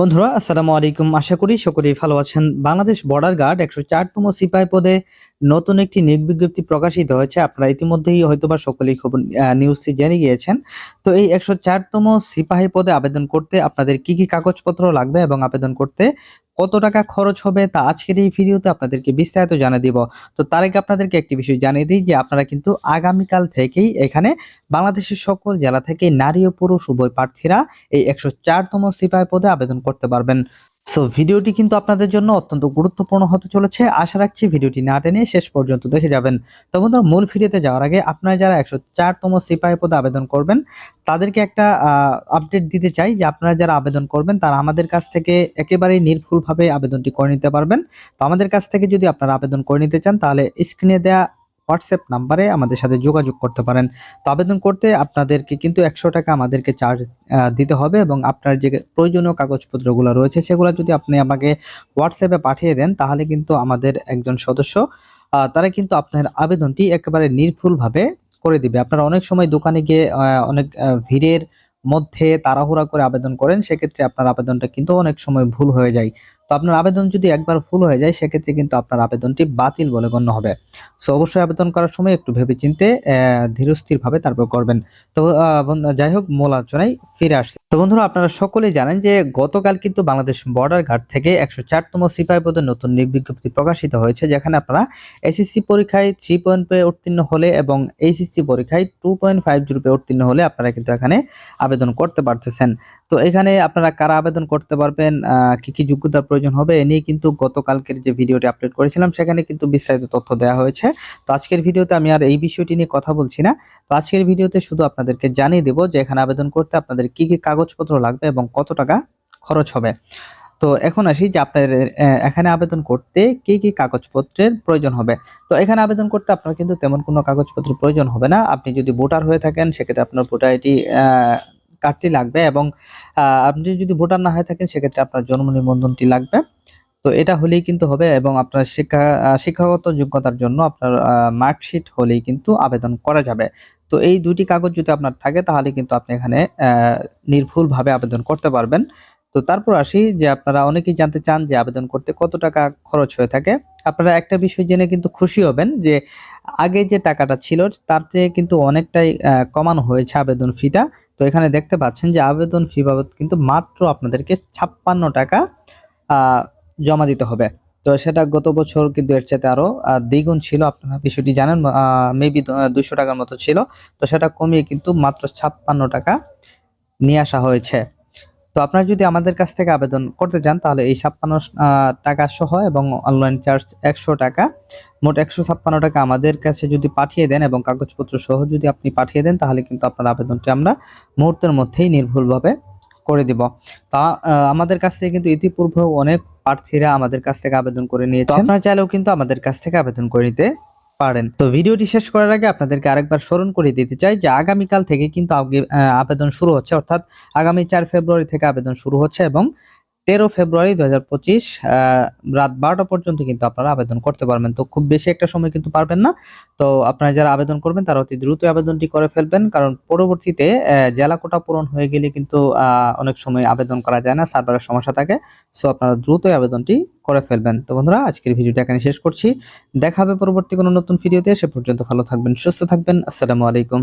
বন্ধুরা, আসসালামু আলাইকুম। আশা করি সকলেই ভালো আছেন। বাংলাদেশ বর্ডার গার্ড একশো চারতম সিপাহী পদে নতুন একটি নিয়োগ বিজ্ঞপ্তি প্রকাশিত হয়েছে। আপনারা ইতিমধ্যেই হয়তোবা সকলেই খবর নিউজটি জেনে গিয়েছেন। তো এই একশো চারতম সিপাহী পদে আবেদন করতে আপনাদের কি কি কাগজপত্র লাগবে এবং আবেদন করতে কত টাকা খরচ হবে তা আজকের এই ভিডিওতে আপনাদেরকে বিস্তারিত জানিয়ে দিব। তো তার আগে আপনাদেরকে একটি বিষয় জানিয়ে দিই যে আপনারা কিন্তু আগামীকাল থেকেই এখানে বাংলাদেশের সকল জেলা থেকে নারী ও পুরুষ উভয় প্রার্থীরা এই একশো চারতম সিপাহী পদে আবেদন করতে পারবেন। সো ভিডিওটি কিন্তু আপনাদের জন্য অত্যন্ত গুরুত্বপূর্ণ হতে চলেছে। আশা রাখছি ভিডিওটি না টেনে শেষ পর্যন্ত দেখে যাবেন। তো বন্ধুরা, মূল ভিডিওতে যাওয়ার আগে আপনারা যারা একশো চারতম সিপাহী পদে আবেদন করবেন, তাদেরকে একটা আপডেট দিতে চাই যে আপনারা যারা আবেদন করবেন, তারা আমাদের কাছ থেকে একেবারেই নির্ভুলভাবে আবেদনটি করে নিতে পারবেন। তো আমাদের কাছ থেকে যদি আপনারা আবেদন করে নিতে চান, তাহলে স্ক্রিনে দেওয়া হোয়াটসঅ্যাপ নাম্বারে আমাদের সাথে যোগাযোগ করতে পারেন। তো আবেদন করতে আপনাদেরকে কিন্তু একশো টাকা আমাদেরকে চার্জ দিতে হবে এবং আপনার যে প্রয়োজনীয় কাগজপত্রগুলো রয়েছে সেগুলো যদি আপনি আমাকে হোয়াটসঅ্যাপে পাঠিয়ে দেন, তাহলে কিন্তু আমাদের একজন সদস্য তারা কিন্তু আপনার আবেদনটি একেবারে নির্ভুলভাবে করে দিবে। আপনারা অনেক সময় দোকানে গিয়ে অনেক ভিড়ের মধ্যে তাড়াহুড়া করে আবেদন করেন, সেক্ষেত্রে আপনার আবেদনটা কিন্তু অনেক সময় ভুল হয়ে যায়। তো আপনার আবেদন যদি একবার ভুল হয়ে যায়, সেক্ষেত্রে কিন্তু আপনার আবেদনটি বাতিল বলে গণ্য হবে। সো, অবশ্যই আবেদন করার সময় একটু ভেবেচিন্তে ধীরস্থির ভাবে তারপর করবেন। তো যাই হোক, মূল আলোচনায় ফিরে আসছে। তো বন্ধুরা, আপনারা সকলেই জানেন যে গতকাল কিন্তু বাংলাদেশ বর্ডার গার্ড থেকে একশো চারতম সিপাহী পদে নতুন বিজ্ঞপ্তি প্রকাশিত হয়েছে, যেখানে আপনারা এসএসসি পরীক্ষায় থ্রি পয়েন্ট পেয়ে উত্তীর্ণ হলে এবং এইচএসসি পরীক্ষায় টু পয়েন্ট ফাইভ জিরো পেয়ে উত্তীর্ণ হলে আপনারা কিন্তু এখানে আবেদন করতে পারতেছেন। তো এখানে আপনারা কারা আবেদন করতে পারবেন কি কি যোগ্যতার প্রয়োজন হবে, এ নিয়ে কিন্তু গতকালকের যে ভিডিওটি আপলোড করেছিলাম, সেখানে কিন্তু বিস্তারিত তথ্য দেওয়া হয়েছে। তো আজকের ভিডিওতে আমি আর এই বিষয়টি নিয়ে কথা বলছি না। তো আজকের ভিডিওতে শুধু আপনাদেরকে জানিয়ে দেবো যে এখানে আবেদন করতে আপনাদের কি কি কাগজপত্র লাগবে এবং কত টাকা খরচ হবে। তো এখন আসি যে আপনাদের এখানে আবেদন করতে কি কি কাগজপত্রের প্রয়োজন হবে। তো এখানে আবেদন করতে আপনার কিন্তু তেমন কোনো কাগজপত্র প্রয়োজন হবে না। আপনি যদি ভোটার হয়ে থাকেন, সেক্ষেত্রে আপনার ভোটার আইডি কার্ডটি লাগবে এবং আপনি যদি ভোটার না হয়ে থাকেন, সেক্ষেত্রে আপনার জন্ম নিবন্ধনটি লাগবে। তো এটা হলেই কিন্তু হবে এবং আপনার শিক্ষা শিক্ষাগত যোগ্যতার জন্য আপনার মার্কশিট হলেই কিন্তু আবেদন করা যাবে। তো এই দুটি কাগজ যদি আপনার থাকে, তাহলে কিন্তু আপনি এখানে নির্ভুলভাবে আবেদন করতে পারবেন। তো তারপর আসি যে আপনারা অনেকেই জানতে চান যে আবেদন করতে কত টাকা খরচ হয়ে থাকে। আপনারা একটা বিষয় জেনে কিন্তু খুশি হবেন যে আগে যে টাকাটা ছিল তার থেকে কিন্তু অনেকটাই কমানো হয়েছে আবেদন ফিটা। তো এখানে দেখতে পাচ্ছেন যে আবেদন ফি বাবদ কিন্তু মাত্র আপনাদেরকে ছাপ্পান্ন টাকা জমা দিতে হবে। তো সেটা গত বছর কিন্তু এর চাইতে আরও দ্বিগুণ ছিল। আপনারা বিষয়টি জানেন মেবি দুশো টাকার মতো ছিল। তো সেটা কমিয়ে কিন্তু মাত্র ছাপ্পান্ন টাকা নিয়ে আসা হয়েছে। তো আপনারা যদি আমাদের কাছ থেকে আবেদন করতে চান, তাহলে এই ছাপ্পান্ন টাকা সহ এবং অনলাইন চার্জ একশো টাকা। মোট একশো ছাপ্পান্ন টাকা আমাদের কাছে যদি পাঠিয়ে দেন এবং কাগজপত্র সহ যদি আপনি পাঠিয়ে দেন, তাহলে কিন্তু আপনার আবেদনটি আমরা মুহূর্তের মধ্যেই নির্ভুলভাবে করে দিব। তা আমাদের কাছ থেকে কিন্তু ইতিপূর্বেও অনেক প্রার্থীরা আমাদের কাছ থেকে আবেদন করে নিয়েছে আপনারা চাইলেও কিন্তু আমাদের কাছ থেকে আবেদন করে নিতে পারেন। তো ভিডিওটি শেষ করার আগে আপনাদেরকে আরেকবার স্মরণ করে দিতে চাই যে আগামীকাল থেকে কিন্তু আবেদন শুরু হচ্ছে। অর্থাৎ আগামী চার ফেব্রুয়ারি থেকে আবেদন শুরু হচ্ছে এবং তেরো ফেব্রুয়ারি দু হাজার পঁচিশ রাত বারোটা পর্যন্ত কিন্তু আপনারা আবেদন করতে পারবেন। তো খুব বেশি একটা সময় কিন্তু পারবেন না। তো আপনারা যারা আবেদন করবেন, তারা অতি দ্রুত আবেদনটি করে ফেলবেন। কারণ পরবর্তীতে জেলা কোটা পূরণ হয়ে গেলে কিন্তু অনেক সময় আবেদন করা যায় না, সার্ভারের সমস্যা থাকে। সো আপনারা দ্রুতই আবেদনটি করে ফেলবেন। তো বন্ধুরা, আজকের ভিডিওটা এখানে শেষ করছি। দেখা হবে পরবর্তী কোনো নতুন ভিডিওতে। সে পর্যন্ত ভালো থাকবেন, সুস্থ থাকবেন। আসসালামু আলাইকুম।